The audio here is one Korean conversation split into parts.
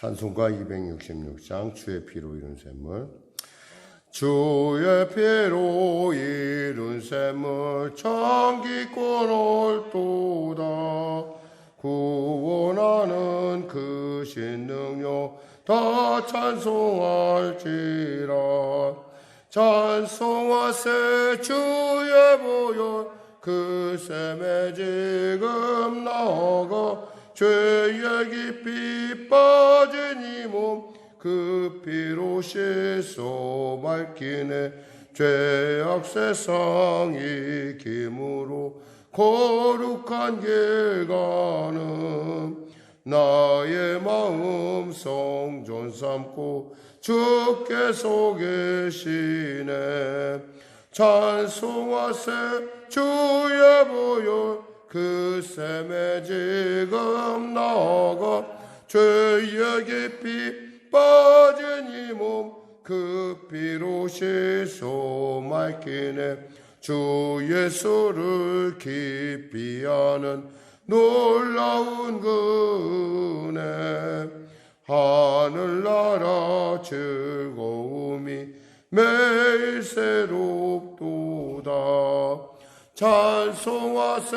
찬송가 266장 주의 피로 이룬 샘물. 주의 피로 이룬 샘물 청기권 올 도다. 구원하는 그 신능력 다 찬송할지라. 찬송하세 주의 보혈 그 샘에 지금 나가 죄의 깊이 빠진 이몸 그 피로 씻어 맑기네. 죄악 세상 이 김으로 거룩한 길 가는 나의 마음 성전 삼고 주께서 계시네. 찬송하세 주의 보혈 그 샘에 지금 나가 죄의 깊이 빠진 이 몸 그 피로 씻어 맑기네 주 예수를 아는 놀라운 그 은혜 하늘나라 즐거움이 매일 새롭도다 찬송하세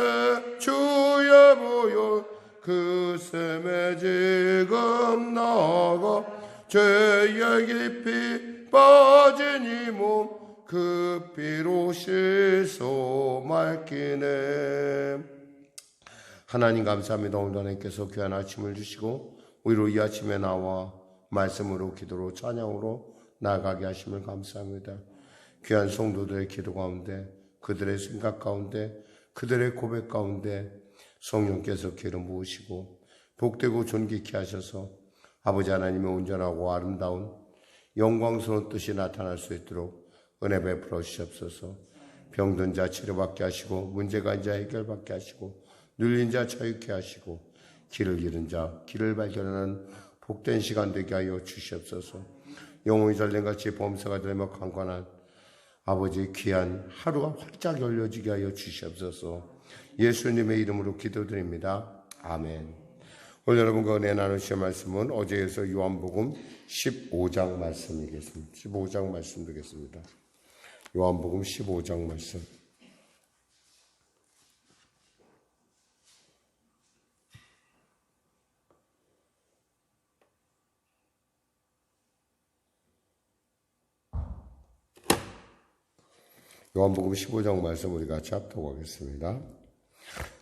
주의 보혈 그 샘에 지금 나가 죄의 깊이 빠진 이 몸. 그 피로 씻어 맑기네. 하나님 감사합니다. 오늘 하나님께서 귀한 아침을 주시고 우리로 이 아침에 나와 말씀으로 기도로 찬양으로 나아가게 하심을 감사합니다. 귀한 성도들의 기도 가운데 그들의 생각 가운데 그들의 고백 가운데 성령께서 기름 부으시고 복되고 존귀케 하셔서 아버지 하나님의 온전하고 아름다운 영광스러운 뜻이 나타날 수 있도록 은혜 베풀어 주시옵소서. 병든 자 치료받게 하시고 문제가 인자 해결받게 하시고 눌린 자 자유케 하시고 길을 잃은 자 길을 발견하는 복된 시간 되게 하여 주시옵소서. 영웅이 전쟁같이 범사가 되며 강관한 아버지 귀한 하루가 활짝 열려지게 하여 주시옵소서 예수님의 이름으로 기도드립니다. 아멘. 오늘 여러분과 은혜 나누실 말씀은 어제에서 요한복음 15장 말씀이겠습니다. 15장 말씀 되겠습니다. 요한복음 15장 말씀. 요한복음 15장 말씀 우리 같이 합독하겠습니다.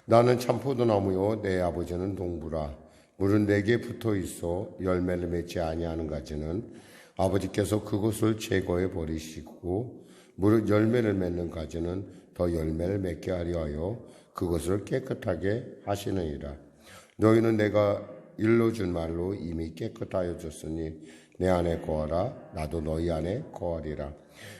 나는 참 포도나무요 내 아버지는 동부라 물은 내게 붙어 있어 열매를 맺지 아니하는 가지는 아버지께서 그것을 제거해 버리시고 물 열매를 맺는 가지는 더 열매를 맺게 하려 하여 그것을 깨끗하게 하시느니라 너희는 내가 일러준 말로 이미 깨끗하여 졌으니 내 안에 거하라 나도 너희 안에 거하리라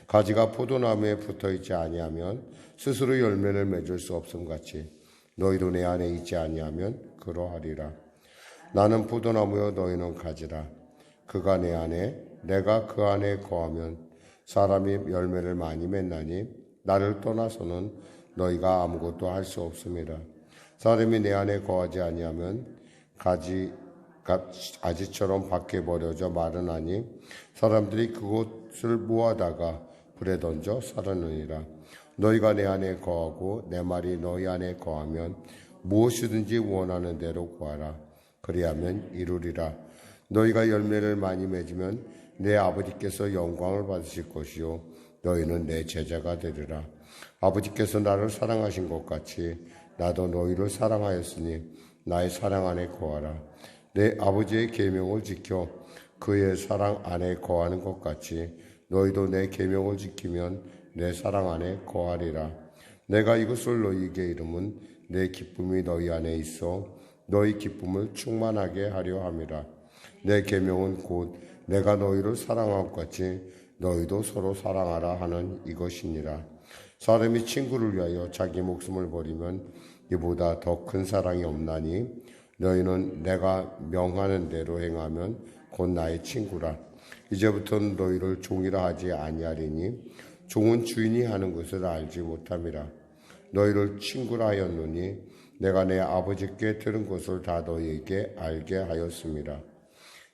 가지가 포도나무에 붙어 있지 아니하면 스스로 열매를 맺을 수 없음 같이 너희도 내 안에 있지 아니하면 그러하리라. 나는 포도나무여 너희는 가지라. 그가 내 안에 내가 그 안에 거하면 사람이 열매를 많이 맺나니 나를 떠나서는 너희가 아무것도 할 수 없습니다. 사람이 내 안에 거하지 아니하면 가지 아지처럼 밖에 버려져 마르나니 사람들이 그것을 모아다가 불에 던져 살았느니라. 너희가 내 안에 거하고 내 말이 너희 안에 거하면 무엇이든지 원하는 대로 구하라. 그리하면 이루리라. 너희가 열매를 많이 맺으면 내 아버지께서 영광을 받으실 것이요. 너희는 내 제자가 되리라. 아버지께서 나를 사랑하신 것 같이 나도 너희를 사랑하였으니 나의 사랑 안에 거하라. 내 아버지의 계명을 지켜 그의 사랑 안에 거하는 것 같이 너희도 내 계명을 지키면 내 사랑 안에 거하리라. 내가 이것을 너희에게 이름은 내 기쁨이 너희 안에 있어 너희 기쁨을 충만하게 하려 함이라. 내 계명은 곧 내가 너희를 사랑한 것 같이 너희도 서로 사랑하라 하는 이것이니라. 사람이 친구를 위하여 자기 목숨을 버리면 이보다 더 큰 사랑이 없나니 너희는 내가 명하는 대로 행하면 곧 나의 친구라. 이제부터는 너희를 종이라 하지 아니하리니 종은 주인이 하는 것을 알지 못함이라. 너희를 친구라 하였노니 내가 내 아버지께 들은 것을 다 너희에게 알게 하였습니다.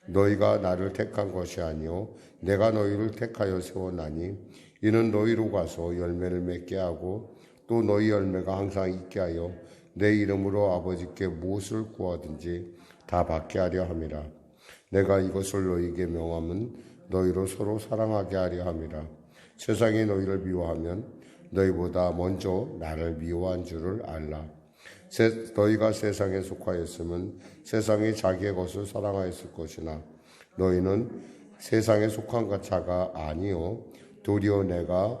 너희가 나를 택한 것이 아니요 내가 너희를 택하여 세웠나니 이는 너희로 가서 열매를 맺게 하고 또 너희 열매가 항상 있게 하여 내 이름으로 아버지께 무엇을 구하든지 다 받게 하려 함이라. 내가 이것을 너희에게 명함은 너희로 서로 사랑하게 하려 함이라. 세상이 너희를 미워하면 너희보다 먼저 나를 미워한 줄을 알라. 세, 너희가 세상에 속하였으면 세상이 자기의 것을 사랑하였을 것이나 너희는 세상에 속한 자가 아니요. 도리어 내가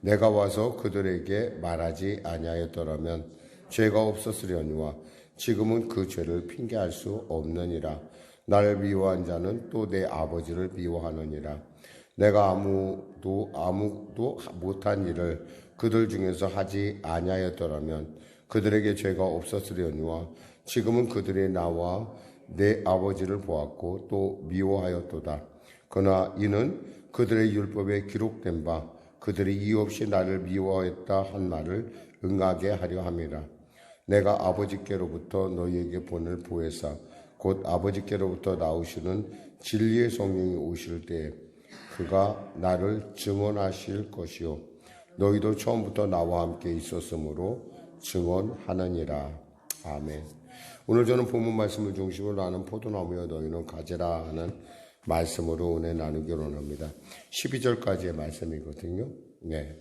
내가 와서 그들에게 말하지 아니하였더라면 죄가 없었으려니와 지금은 그 죄를 핑계할 수 없느니라 나를 미워한 자는 또 내 아버지를 미워하느니라 내가 아무도 아무도 못한 일을 그들 중에서 하지 아니하였더라면 그들에게 죄가 없었으려니와 지금은 그들이 나와 내 아버지를 보았고 또 미워하였도다. 그러나 이는 그들의 율법에 기록된 바 그들이 이유 없이 나를 미워했다 한 말을 응하게 하려 함이라. 내가 아버지께로부터 너희에게 본을 보혜사 곧 아버지께로부터 나오시는 진리의 성령이 오실 때에 그가 나를 증언하실 것이요 너희도 처음부터 나와 함께 있었으므로 증언하느니라. 아멘. 오늘 저는 본문 말씀을 중심으로 하는 포도나무여 너희는 가지라 하는 말씀으로 은혜 나누기 원합니다. 12절까지의 말씀이거든요. 네.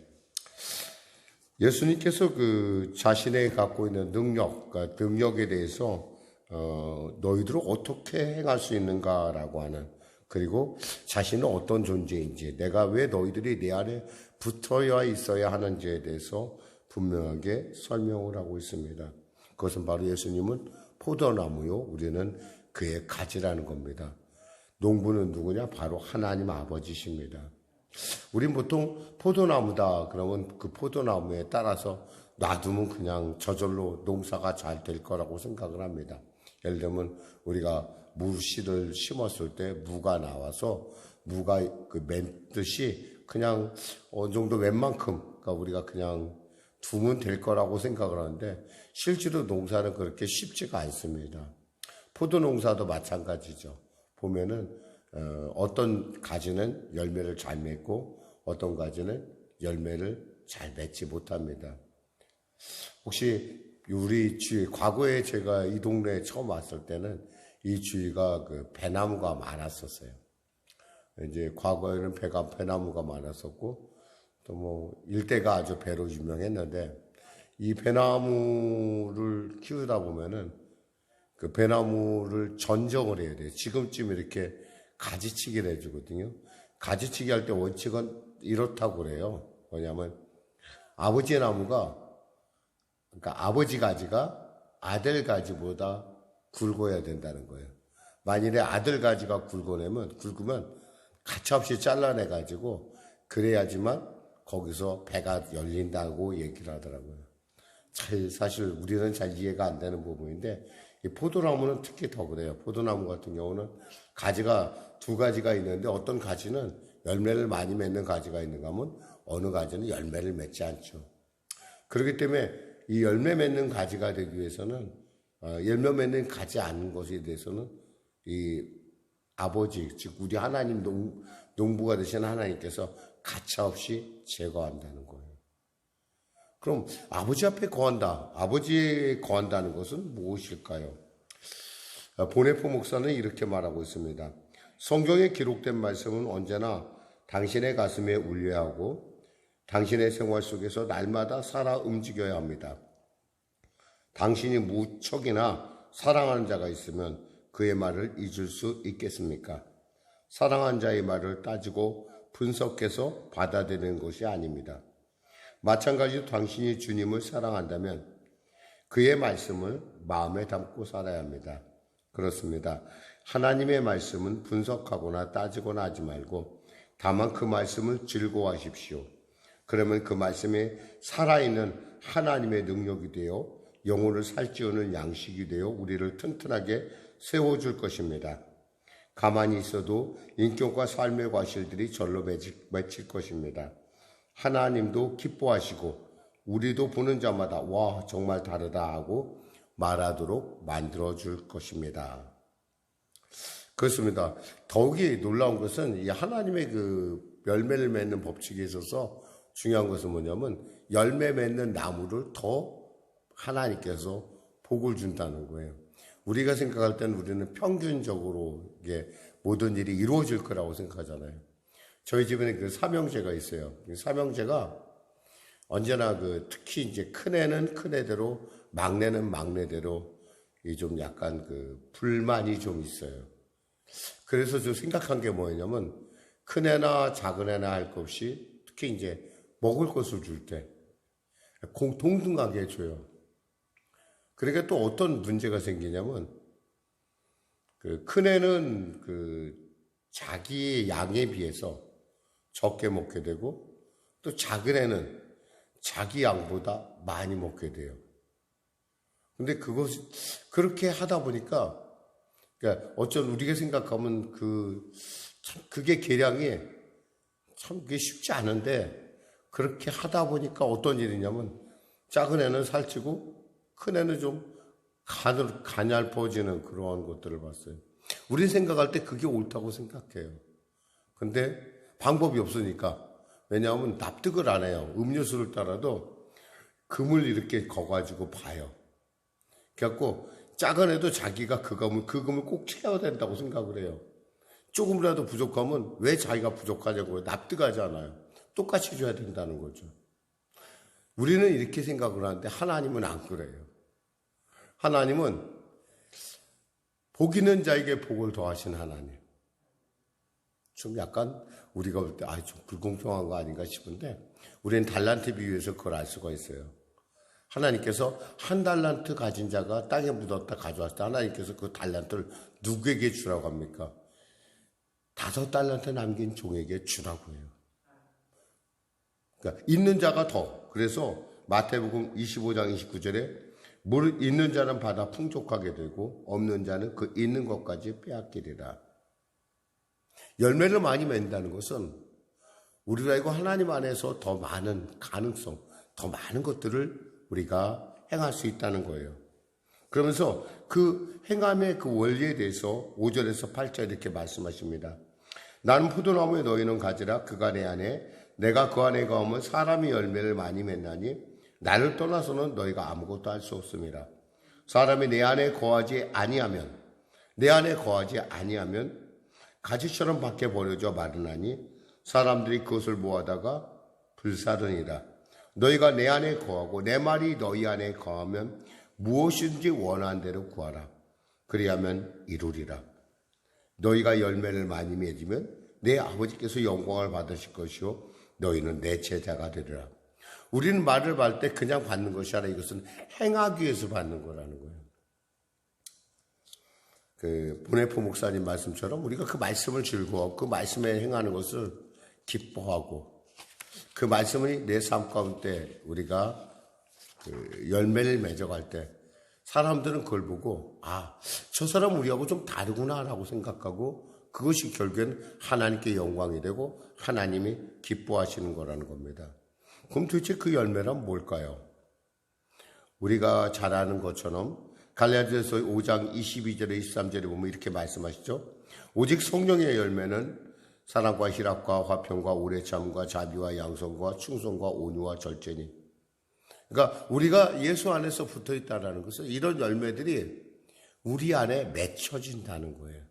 예수님께서 그 자신의 갖고 있는 능력, 그러니까 능력에 대해서 어, 너희들을 어떻게 행할 수 있는가라고 하는 그리고 자신은 어떤 존재인지 내가 왜 너희들이 내 안에 붙어야 있어야 하는지에 대해서 분명하게 설명을 하고 있습니다. 그것은 바로 예수님은 포도나무요, 우리는 그의 가지라는 겁니다. 농부는 누구냐? 바로 하나님 아버지십니다. 우린 보통 포도나무다 그러면 그 포도나무에 따라서 놔두면 그냥 저절로 농사가 잘 될 거라고 생각을 합니다. 예를 들면 우리가 무씨를 심었을 때 무가 나와서 무가 그 맺듯이 그냥 어느 정도 웬만큼 그러니까 우리가 그냥 두면 될 거라고 생각을 하는데 실제로 농사는 그렇게 쉽지가 않습니다. 포도 농사도 마찬가지죠. 보면은 어, 어떤 가지는 열매를 잘 맺고 어떤 가지는 열매를 잘 맺지 못합니다. 혹시 우리 주위 과거에 제가 이 동네에 처음 왔을 때는 이 주위가 그 배나무가 많았었어요. 이제 과거에는 배가 배나무가 많았었고 또 뭐 일대가 아주 배로 유명했는데 이 배나무를 키우다 보면은 그 배나무를 전정을 해야 돼요. 지금쯤 이렇게 가지치기를 해주거든요. 가지치기 할 때 원칙은 이렇다고 그래요. 뭐냐면 아버지 나무가 그러니까 아버지 가지가 아들 가지보다 굵어야 된다는 거예요. 만일에 아들 가지가 굵어내면 굵으면 가차없이 잘라내 가지고 그래야지만 거기서 배가 열린다고 얘기를 하더라고요. 잘 사실 우리는 잘 이해가 안 되는 부분인데 이 포도나무는 특히 더 그래요. 포도나무 같은 경우는 가지가 두 가지가 있는데 어떤 가지는 열매를 많이 맺는 가지가 있는가 하면 어느 가지는 열매를 맺지 않죠. 그렇기 때문에 이 열매 맺는 가지가 되기 위해서는 어, 열매 맺는 가지 않는 것에 대해서는 이 아버지 즉 우리 하나님 농, 농부가 되신 하나님께서 가차없이 제거한다는 거예요. 그럼 아버지 앞에 거한다. 아버지에 거한다는 것은 무엇일까요? 보네포 목사는 이렇게 말하고 있습니다. 성경에 기록된 말씀은 언제나 당신의 가슴에 울려야 하고 당신의 생활 속에서 날마다 살아 움직여야 합니다. 당신이 무척이나 사랑하는 자가 있으면 그의 말을 잊을 수 있겠습니까? 사랑한 자의 말을 따지고 분석해서 받아들이는 것이 아닙니다. 마찬가지로 당신이 주님을 사랑한다면 그의 말씀을 마음에 담고 살아야 합니다. 그렇습니다. 하나님의 말씀은 분석하거나 따지거나 하지 말고 다만 그 말씀을 즐거워하십시오. 그러면 그 말씀에 살아있는 하나님의 능력이 되어 영혼을 살찌우는 양식이 되어 우리를 튼튼하게 세워줄 것입니다. 가만히 있어도 인격과 삶의 과실들이 절로 맺힐, 것입니다. 하나님도 기뻐하시고 우리도 보는 자마다 와 정말 다르다 하고 말하도록 만들어 줄 것입니다. 그렇습니다. 더욱이 놀라운 것은 이 하나님의 그 열매를 맺는 법칙에 있어서 중요한 것은 뭐냐면 열매 맺는 나무를 더 하나님께서 복을 준다는 거예요. 우리가 생각할 때는 우리는 평균적으로 이게 모든 일이 이루어질 거라고 생각하잖아요. 저희 집에는 그 삼형제가 있어요. 그 삼형제가 언제나 그 특히 이제 큰 애는 큰 애대로 막내는 막내대로 이좀 약간 그 불만이 좀 있어요. 그래서 저 생각한 게 뭐냐면 큰 애나 작은 애나 할 것 없이 특히 이제 먹을 것을 줄 때 동등하게 해줘요. 그러니까 또 어떤 문제가 생기냐면 그 큰 애는 그 자기 양에 비해서 적게 먹게 되고 또 작은 애는 자기 양보다 많이 먹게 돼요. 근데 그것이 그렇게 하다 보니까 그러니까 어쩐 우리가 생각하면 그 참 그게 계량이 참 그게 쉽지 않은데 그렇게 하다 보니까 어떤 일이냐면 작은 애는 살찌고 큰 애는 좀 가늘, 가냘퍼지는 그러한 것들을 봤어요. 우린 생각할 때 그게 옳다고 생각해요. 근데 방법이 없으니까. 왜냐하면 납득을 안 해요. 음료수를 따라도 금을 이렇게 거가지고 봐요. 그래갖고 작은 애도 자기가 그 금을, 그 금을 꼭 채워야 된다고 생각을 해요. 조금이라도 부족하면 왜 자기가 부족하냐고 납득하지 않아요. 똑같이 줘야 된다는 거죠. 우리는 이렇게 생각을 하는데 하나님은 안 그래요. 하나님은 복 있는 자에게 복을 더하신 하나님. 좀 약간 우리가 볼 때, 아, 좀 불공평한 거 아닌가 싶은데, 우리는 달란트 비유에서 그걸 알 수가 있어요. 하나님께서 한 달란트 가진 자가 땅에 묻었다 가져왔을 때 하나님께서 그 달란트를 누구에게 주라고 합니까? 다섯 달란트 남긴 종에게 주라고 해요. 그러니까 있는 자가 더. 그래서 마태복음 25장 29절에 물 있는 자는 받아 풍족하게 되고 없는 자는 그 있는 것까지 빼앗기리라. 열매를 많이 맺는다는 것은 우리가 이거 하나님 안에서 더 많은 가능성, 더 많은 것들을 우리가 행할 수 있다는 거예요. 그러면서 그 행함의 그 원리에 대해서 5절에서 8절 이렇게 말씀하십니다. 나는 포도나무에 너희는 가지라 그가 내 안에 내가 그 안에 가면 사람이 열매를 많이 맺나니 나를 떠나서는 너희가 아무것도 할 수 없습니다. 사람이 내 안에 거하지 아니하면 내 안에 거하지 아니하면 가지처럼 밖에 버려져 마르나니 사람들이 그것을 모아다가 불사르니라. 너희가 내 안에 거하고 내 말이 너희 안에 거하면 무엇인지 원하는 대로 구하라. 그리하면 이루리라. 너희가 열매를 많이 맺으면 내 아버지께서 영광을 받으실 것이요 너희는 내 제자가 되리라. 우리는 말을 받을 때 그냥 받는 것이 아니라 이것은 행하기 위해서 받는 거라는 거예요. 그 보네포 목사님 말씀처럼 우리가 그 말씀을 즐거워 그 말씀에 행하는 것을 기뻐하고 그 말씀이 내 삶 가운데 우리가 그 열매를 맺어갈 때 사람들은 그걸 보고 아 저 사람 우리하고 좀 다르구나라고 생각하고 그것이 결국엔 하나님께 영광이 되고 하나님이 기뻐하시는 거라는 겁니다. 그럼 도대체 그 열매란 뭘까요? 우리가 잘 아는 것처럼 갈라디아서 5장 22절에 23절에 보면 이렇게 말씀하시죠. 오직 성령의 열매는 사랑과 희락과 화평과 오래 참과 자비와 양성과 충성과 온유와 절제니. 그러니까 우리가 예수 안에서 붙어 있다라는 것은 이런 열매들이 우리 안에 맺혀진다는 거예요.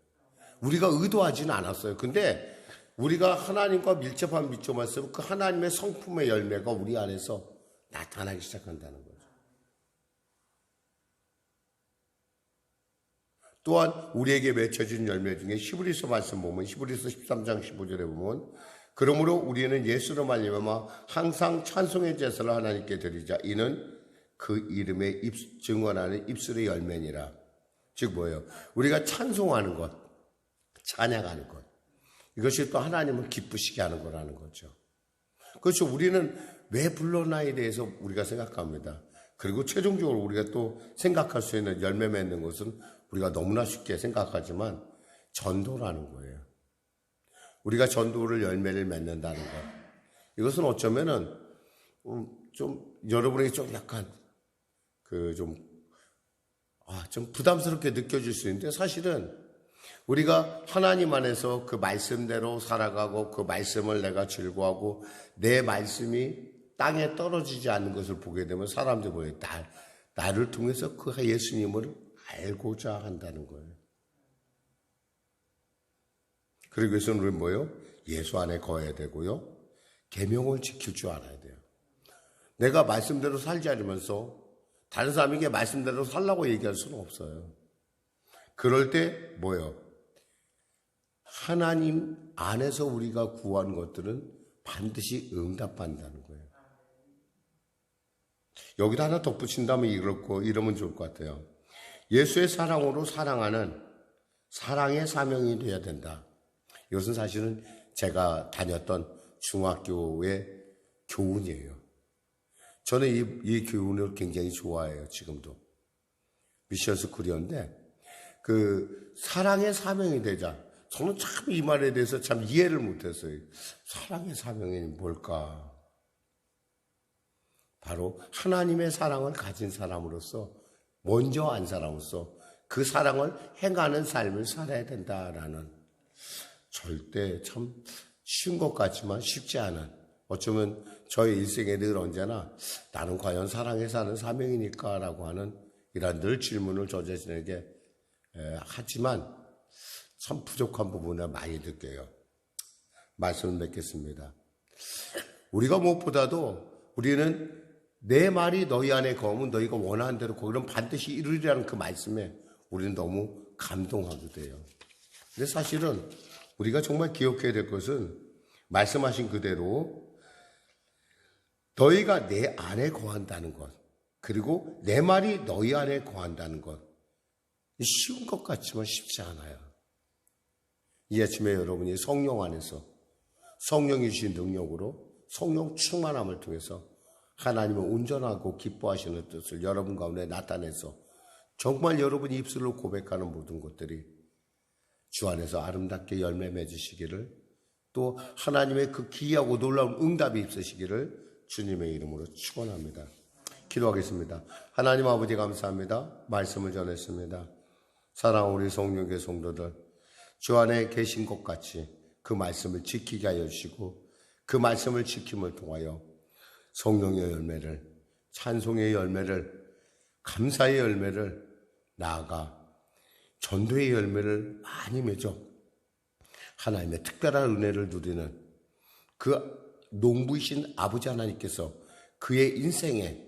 우리가 의도하지는 않았어요. 근데 우리가 하나님과 밀접한 미점만 쓰면 그 하나님의 성품의 열매가 우리 안에서 나타나기 시작한다는 거죠. 또한 우리에게 맺혀진 열매 중에 히브리서 말씀 보면 히브리서 13장 15절에 보면 그러므로 우리는 예수로 말미암아 항상 찬송의 제사를 하나님께 드리자 이는 그 이름의 입, 증언하는 입술의 열매니라. 즉 뭐예요? 우리가 찬송하는 것, 찬양하는 것. 이것이 또 하나님을 기쁘시게 하는 거라는 거죠. 그렇죠. 우리는 왜 불러나에 대해서 우리가 생각합니다. 그리고 최종적으로 우리가 또 생각할 수 있는 열매 맺는 것은 우리가 너무나 쉽게 생각하지만 전도라는 거예요. 우리가 전도를 열매를 맺는다는 것. 이것은 어쩌면은 음, 좀 여러분에게 좀 약간 그 좀 아, 좀 부담스럽게 느껴질 수 있는데 사실은 우리가 하나님 안에서 그 말씀대로 살아가고 그 말씀을 내가 즐거워하고 내 말씀이 땅에 떨어지지 않는 것을 보게 되면 사람들이 뭐예요? 나, 나를 통해서 그 예수님을 알고자 한다는 거예요. 그리고 그래서 우리 뭐요? 예수 안에 거해야 되고요. 계명을 지킬 줄 알아야 돼요. 내가 말씀대로 살지 않으면서 다른 사람에게 말씀대로 살라고 얘기할 수는 없어요. 그럴 때 뭐요? 하나님 안에서 우리가 구한 것들은 반드시 응답한다는 거예요. 여기다 하나 덧붙인다면 이렇고 이러면 좋을 것 같아요. 예수의 사랑으로 사랑하는 사랑의 사명이 되어야 된다. 이것은 사실은 제가 다녔던 중학교의 교훈이에요. 저는 이, 이 교훈을 굉장히 좋아해요, 지금도. 미션 스쿨이었는데, 그, 사랑의 사명이 되자. 저는 참 이 말에 대해서 참 이해를 못했어요. 사랑의 사명이 뭘까? 바로 하나님의 사랑을 가진 사람으로서, 먼저 안 사람으로서 그 사랑을 행하는 삶을 살아야 된다라는 절대 참 쉬운 것 같지만 쉽지 않은 어쩌면 저의 일생에 늘 언제나 나는 과연 사랑에 사는 사명이니까라고 하는 이런 늘 질문을 저 자신에게 하지만 참 부족한 부분을 많이 느껴요. 말씀을 맺겠습니다. 우리가 무엇보다도 우리는 내 말이 너희 안에 거하면 너희가 원하는 대로 거기는 반드시 이루리라는 그 말씀에 우리는 너무 감동하게 돼요. 근데 사실은 우리가 정말 기억해야 될 것은 말씀하신 그대로 너희가 내 안에 거한다는 것, 그리고 내 말이 너희 안에 거한다는 것, 쉬운 것 같지만 쉽지 않아요. 이 아침에 여러분이 성령 안에서 성령이 주신 능력으로 성령 충만함을 통해서 하나님을 온전하고 기뻐하시는 뜻을 여러분 가운데 나타내서 정말 여러분이 입술로 고백하는 모든 것들이 주 안에서 아름답게 열매 맺으시기를 또 하나님의 그 기이하고 놀라운 응답이 있으시기를 주님의 이름으로 축원합니다. 기도하겠습니다. 하나님 아버지 감사합니다. 말씀을 전했습니다. 사랑 우리 성령의 성도들 주 안에 계신 것 같이 그 말씀을 지키게 하여 주시고 그 말씀을 지킴을 통하여 성령의 열매를 찬송의 열매를 감사의 열매를 나아가 전도의 열매를 많이 맺어 하나님의 특별한 은혜를 누리는 그 농부이신 아버지 하나님께서 그의 인생에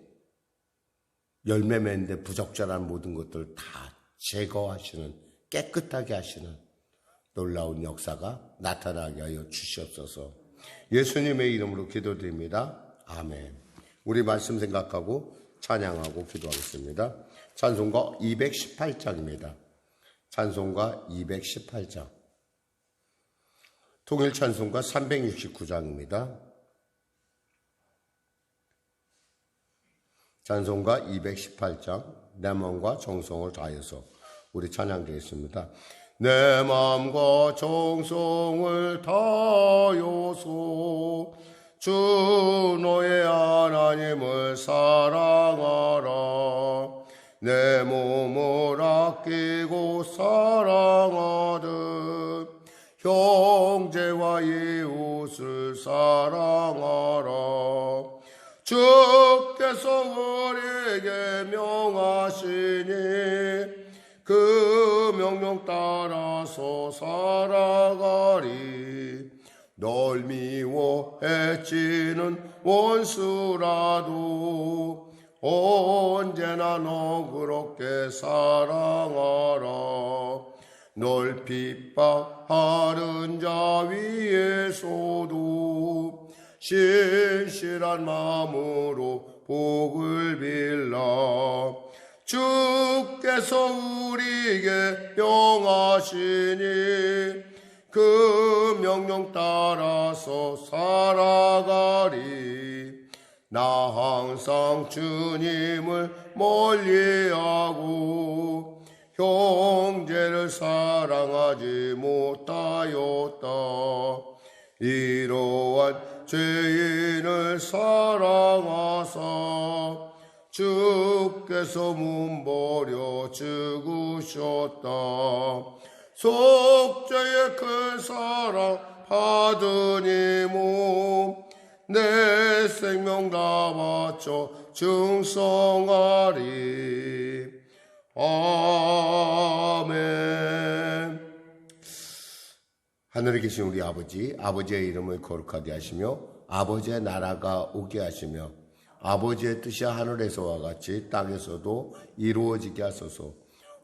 열매 맺는데 부적절한 모든 것들 다 제거하시는 깨끗하게 하시는 놀라운 역사가 나타나게 하여 주시옵소서. 예수님의 이름으로 기도드립니다. 아멘. 우리 말씀 생각하고 찬양하고 기도하겠습니다. 찬송가 218장입니다. 찬송가 218장. 통일 찬송가 369장입니다. 찬송가 218장 내 마음과 정성을 다해서 우리 찬양드리겠습니다. 내 마음과 정성을 다하여서 주 너의 하나님을 사랑하라. 내 몸을 아끼고 사랑하듯 형제와 이웃을 사랑하라. 주께서 우리에게 명하시니 그 명령 따라서 살아가리 널 미워 해치는 원수라도 언제나 너 그렇게 사랑하라. 널 핍박하는 자 위에서도 신실한 마음으로 복을 빌라. 주께서 우리에게 명하시니 그 명령 따라서 살아가리. 나 항상 주님을 멀리하고 형제를 사랑하지 못하였다. 이러한 죄인을 사랑하사 주께서 문버려 죽으셨다 속죄의 큰 사랑 받으니 몸내 생명 다 바쳐 증성하리 아멘 하늘에 계신 우리 아버지, 아버지의 이름을 거룩하게 하시며 아버지의 나라가 오게 하시며 아버지의 뜻이 하늘에서와 같이 땅에서도 이루어지게 하소서.